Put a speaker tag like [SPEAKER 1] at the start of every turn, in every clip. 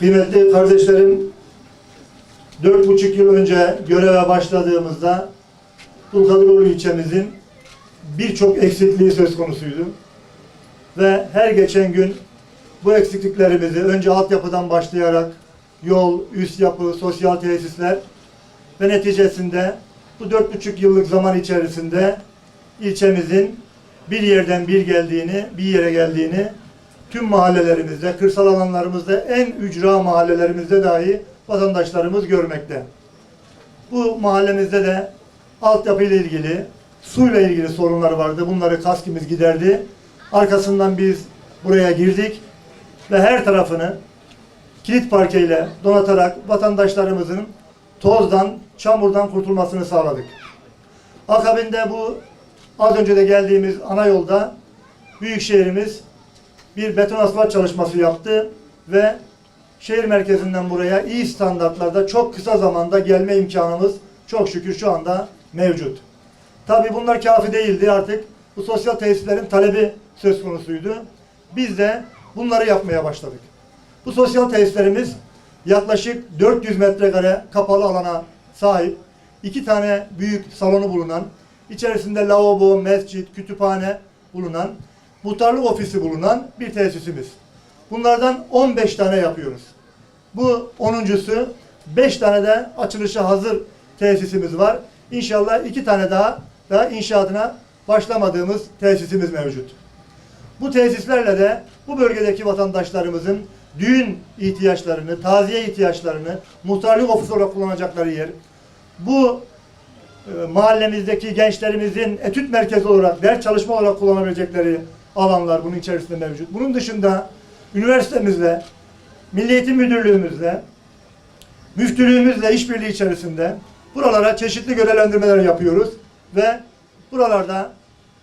[SPEAKER 1] Kıymetli kardeşlerim, dört buçuk yıl önce göreve başladığımızda Dulkadiroğlu ilçemizin birçok eksikliği söz konusuydu. Ve her geçen gün bu eksikliklerimizi önce altyapıdan başlayarak yol, üst yapı, sosyal tesisler ve neticesinde bu dört buçuk yıllık zaman içerisinde ilçemizin bir yerden bir geldiğini, bir yere geldiğini tüm mahallelerimizde, kırsal alanlarımızda, en ücra mahallelerimizde dahi vatandaşlarımız görmekte. Bu mahallemizde de altyapı ile ilgili, suyla ilgili sorunlar vardı. Bunları kaskimiz giderdi. Arkasından biz buraya girdik ve her tarafını kilit parkeyle donatarak vatandaşlarımızın tozdan, çamurdan kurtulmasını sağladık. Akabinde bu az önce de geldiğimiz ana yolda Büyükşehirimiz bir beton asfalt çalışması yaptı ve şehir merkezinden buraya iyi standartlarda çok kısa zamanda gelme imkanımız çok şükür şu anda mevcut. Tabii bunlar kafi değildi artık. Bu sosyal tesislerin talebi söz konusuydu. Biz de bunları yapmaya başladık. Bu sosyal tesislerimiz yaklaşık 400 metrekare kapalı alana sahip. iki tane büyük salonu bulunan, içerisinde lavabo, mescit, kütüphane bulunan, muhtarlık ofisi bulunan bir tesisimiz. Bunlardan 15 tane yapıyoruz. Bu 10.sü 5 tane de açılışa hazır tesisimiz var. İnşallah iki tane daha daha inşaatına başlamadığımız tesisimiz mevcut. Bu tesislerle de bu bölgedeki vatandaşlarımızın düğün ihtiyaçlarını, taziye ihtiyaçlarını, muhtarlık ofisi olarak kullanacakları yer, bu e, mahallemizdeki gençlerimizin etüt merkezi olarak, ders çalışma olarak kullanabilecekleri alanlar bunun içerisinde mevcut. Bunun dışında üniversitemizle, Milli Eğitim Müdürlüğümüzle, müftülüğümüzle işbirliği içerisinde buralara çeşitli görevlendirmeler yapıyoruz ve buralarda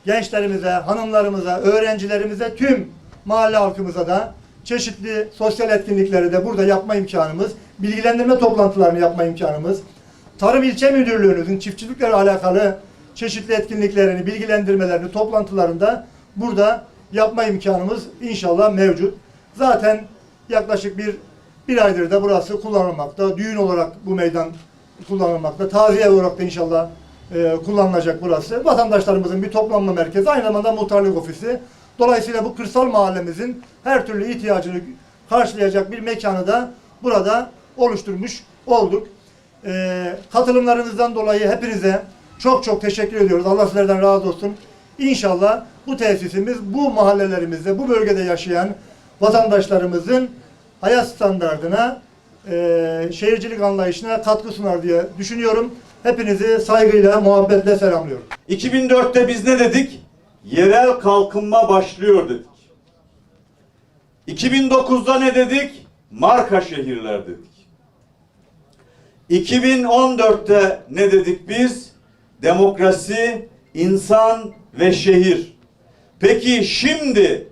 [SPEAKER 1] gençlerimize, hanımlarımıza, öğrencilerimize, tüm mahalle halkımıza da çeşitli sosyal etkinlikleri de burada yapma imkanımız, bilgilendirme toplantılarını yapma imkanımız, Tarım İlçe Müdürlüğümüzün çiftçilikle alakalı çeşitli etkinliklerini, bilgilendirmelerini, toplantılarında burada yapma imkanımız inşallah mevcut. Zaten yaklaşık bir bir aydır da burası kullanılmakta. Düğün olarak bu meydan kullanılmakta. Taziye olarak da inşallah e, kullanılacak burası. Vatandaşlarımızın bir toplanma merkezi, aynı zamanda muhtarlık ofisi. Dolayısıyla bu kırsal mahallemizin her türlü ihtiyacını karşılayacak bir mekanı da burada oluşturmuş olduk. E, katılımlarınızdan dolayı hepinize çok çok teşekkür ediyoruz. Allah sizlerden razı olsun. İnşallah bu tesisimiz bu mahallelerimizde, bu bölgede yaşayan vatandaşlarımızın hayat standartına, e, şehircilik anlayışına katkı sunar diye düşünüyorum. Hepinizi saygıyla, muhabbetle selamlıyorum.
[SPEAKER 2] 2004'te biz ne dedik? Yerel kalkınma başlıyor dedik. 2009'da ne dedik? Marka şehirler dedik. 2014'te ne dedik biz? Demokrasi, insan ve şehir. Peki şimdi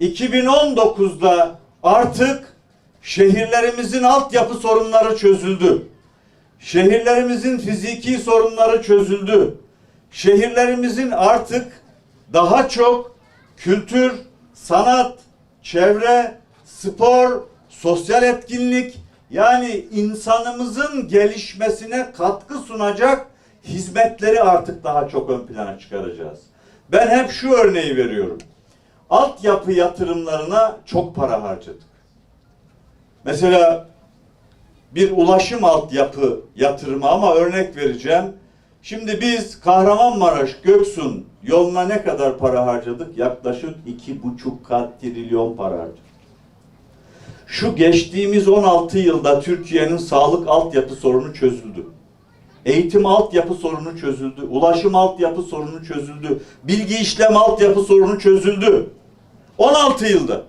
[SPEAKER 2] 2019'da artık şehirlerimizin altyapı sorunları çözüldü. Şehirlerimizin fiziki sorunları çözüldü. Şehirlerimizin artık daha çok kültür, sanat, çevre, spor, sosyal etkinlik yani insanımızın gelişmesine katkı sunacak hizmetleri artık daha çok ön plana çıkaracağız. Ben hep şu örneği veriyorum. Altyapı yatırımlarına çok para harcadık. Mesela bir ulaşım altyapı yatırımı ama örnek vereceğim. Şimdi biz Kahramanmaraş Göksun yoluna ne kadar para harcadık? Yaklaşık iki buçuk kat trilyon para harcadık. Şu geçtiğimiz 16 yılda Türkiye'nin sağlık altyapı sorunu çözüldü. Eğitim altyapı sorunu çözüldü. Ulaşım altyapı sorunu çözüldü. Bilgi işlem altyapı sorunu çözüldü. 16 yılda.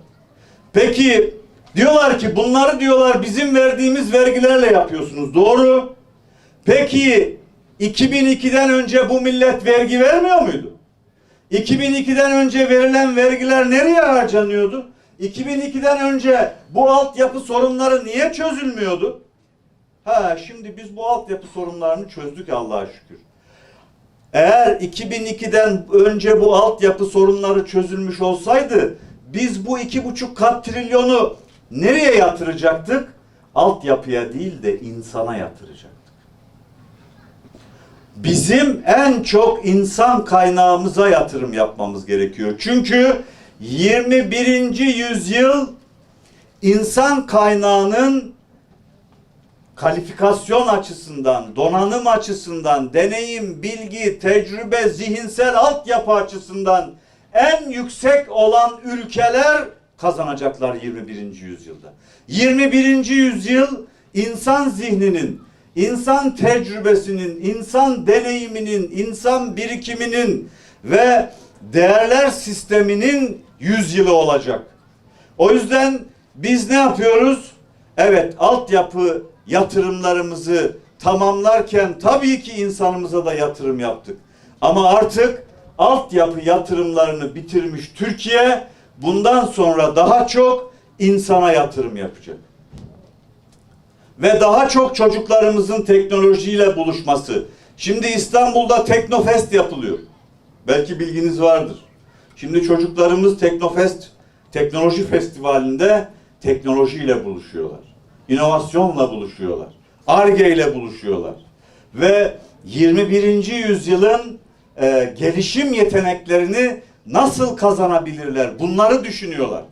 [SPEAKER 2] Peki diyorlar ki bunları diyorlar bizim verdiğimiz vergilerle yapıyorsunuz. Doğru. Peki 2002'den önce bu millet vergi vermiyor muydu? 2002'den önce verilen vergiler nereye harcanıyordu? 2002'den önce bu altyapı sorunları niye çözülmüyordu? Ha şimdi biz bu altyapı sorunlarını çözdük Allah'a şükür. Eğer 2002'den önce bu altyapı sorunları çözülmüş olsaydı biz bu iki buçuk kat trilyonu nereye yatıracaktık? Altyapıya değil de insana yatıracaktık. Bizim en çok insan kaynağımıza yatırım yapmamız gerekiyor. Çünkü 21. yüzyıl insan kaynağının kalifikasyon açısından, donanım açısından, deneyim, bilgi, tecrübe, zihinsel altyapı açısından en yüksek olan ülkeler kazanacaklar 21. yüzyılda. 21. yüzyıl insan zihninin, insan tecrübesinin, insan deneyiminin, insan birikiminin ve değerler sisteminin yüzyılı olacak. O yüzden biz ne yapıyoruz? Evet, altyapı yatırımlarımızı tamamlarken tabii ki insanımıza da yatırım yaptık. Ama artık altyapı yatırımlarını bitirmiş Türkiye bundan sonra daha çok insana yatırım yapacak. Ve daha çok çocuklarımızın teknolojiyle buluşması. Şimdi İstanbul'da Teknofest yapılıyor. Belki bilginiz vardır. Şimdi çocuklarımız Teknofest, teknoloji festivalinde teknolojiyle buluşuyorlar. İnovasyonla buluşuyorlar. ARGE ile buluşuyorlar. Ve 21. yüzyılın e, gelişim yeteneklerini nasıl kazanabilirler? Bunları düşünüyorlar.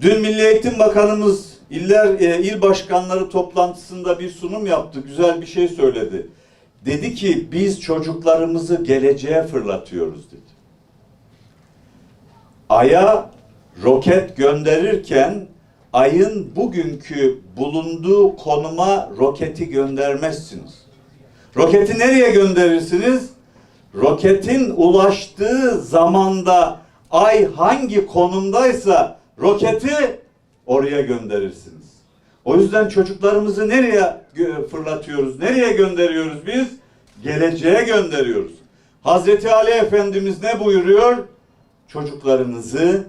[SPEAKER 2] Dün Milli Eğitim Bakanımız iller e, il başkanları toplantısında bir sunum yaptı. Güzel bir şey söyledi. Dedi ki biz çocuklarımızı geleceğe fırlatıyoruz dedi. Ay'a roket gönderirken ayın bugünkü bulunduğu konuma roketi göndermezsiniz. Roketi nereye gönderirsiniz? Roketin ulaştığı zamanda ay hangi konumdaysa roketi oraya gönderirsiniz. O yüzden çocuklarımızı nereye fırlatıyoruz? Nereye gönderiyoruz biz? Geleceğe gönderiyoruz. Hazreti Ali Efendimiz ne buyuruyor? Çocuklarınızı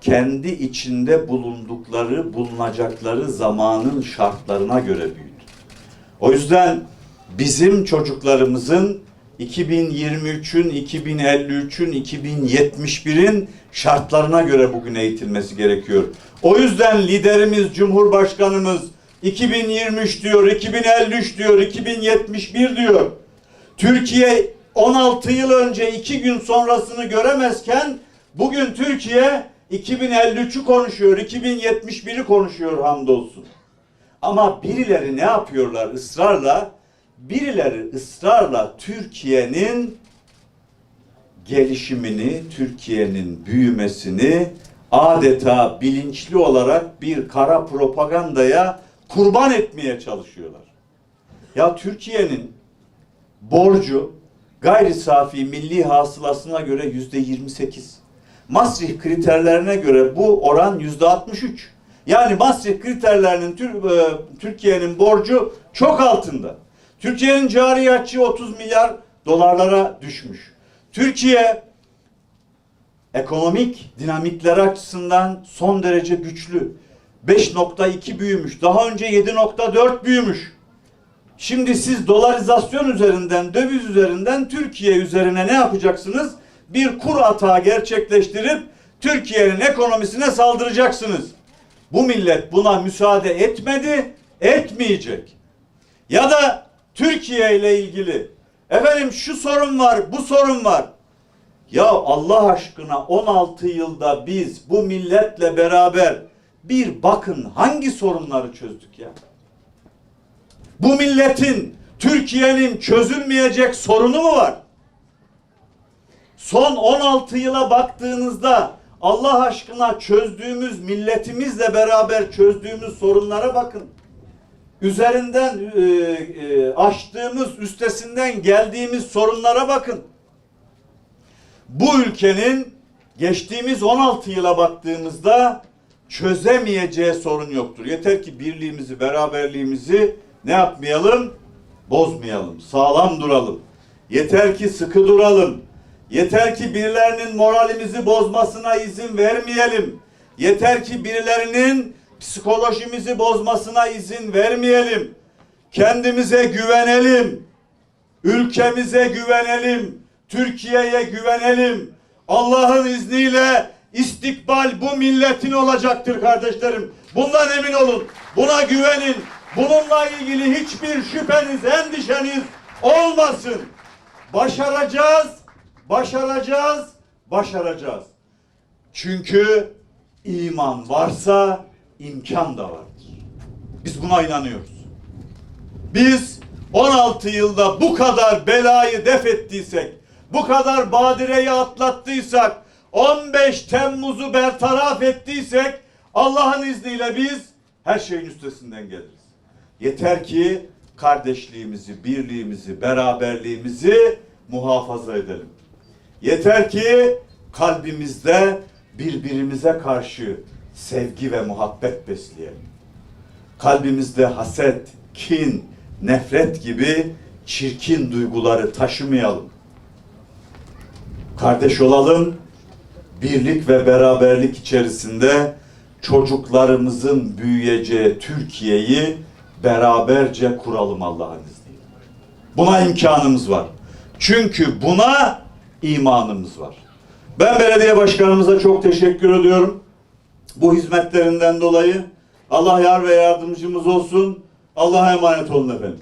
[SPEAKER 2] kendi içinde bulundukları, bulunacakları zamanın şartlarına göre büyütün. O yüzden bizim çocuklarımızın 2023'ün, 2053'ün, 2071'in şartlarına göre bugün eğitilmesi gerekiyor. O yüzden liderimiz, Cumhurbaşkanımız 2023 diyor, 2053 diyor, 2071 diyor. Türkiye 16 yıl önce iki gün sonrasını göremezken bugün Türkiye 2053'ü konuşuyor, 2071'i konuşuyor hamdolsun. Ama birileri ne yapıyorlar ısrarla? Birileri ısrarla Türkiye'nin gelişimini, Türkiye'nin büyümesini adeta bilinçli olarak bir kara propagandaya kurban etmeye çalışıyorlar. Ya Türkiye'nin borcu gayri safi milli hasılasına göre yüzde 28. Maastricht kriterlerine göre bu oran yüzde 63. Yani Maastricht kriterlerinin e, Türkiye'nin borcu çok altında. Türkiye'nin cari açığı 30 milyar dolarlara düşmüş. Türkiye ekonomik dinamikleri açısından son derece güçlü. 5.2 büyümüş. Daha önce 7.4 büyümüş. Şimdi siz dolarizasyon üzerinden, döviz üzerinden Türkiye üzerine ne yapacaksınız? Bir kur atağı gerçekleştirip Türkiye'nin ekonomisine saldıracaksınız. Bu millet buna müsaade etmedi, etmeyecek. Ya da Türkiye ile ilgili efendim şu sorun var, bu sorun var. Ya Allah aşkına 16 yılda biz bu milletle beraber bir bakın hangi sorunları çözdük ya? Bu milletin, Türkiye'nin çözülmeyecek sorunu mu var? Son 16 yıla baktığınızda Allah aşkına çözdüğümüz milletimizle beraber çözdüğümüz sorunlara bakın. Üzerinden e, e, aştığımız, üstesinden geldiğimiz sorunlara bakın. Bu ülkenin geçtiğimiz 16 yıla baktığımızda çözemeyeceği sorun yoktur. Yeter ki birliğimizi, beraberliğimizi ne yapmayalım? Bozmayalım. Sağlam duralım. Yeter ki sıkı duralım. Yeter ki birilerinin moralimizi bozmasına izin vermeyelim. Yeter ki birilerinin psikolojimizi bozmasına izin vermeyelim. Kendimize güvenelim. Ülkemize güvenelim. Türkiye'ye güvenelim. Allah'ın izniyle istikbal bu milletin olacaktır kardeşlerim. Bundan emin olun. Buna güvenin. Bununla ilgili hiçbir şüpheniz, endişeniz olmasın. Başaracağız, başaracağız, başaracağız. Çünkü iman varsa imkan da vardır. Biz buna inanıyoruz. Biz 16 yılda bu kadar belayı def ettiysek, bu kadar badireyi atlattıysak, 15 Temmuz'u bertaraf ettiysek Allah'ın izniyle biz her şeyin üstesinden geliriz. Yeter ki kardeşliğimizi, birliğimizi, beraberliğimizi muhafaza edelim. Yeter ki kalbimizde birbirimize karşı sevgi ve muhabbet besleyelim. Kalbimizde haset, kin, nefret gibi çirkin duyguları taşımayalım. Kardeş olalım, birlik ve beraberlik içerisinde çocuklarımızın büyüyeceği Türkiye'yi beraberce kuralım Allah'ın izniyle. Buna imkanımız var. Çünkü buna imanımız var. Ben belediye başkanımıza çok teşekkür ediyorum. Bu hizmetlerinden dolayı Allah yar ve yardımcımız olsun. Allah'a emanet olun efendim.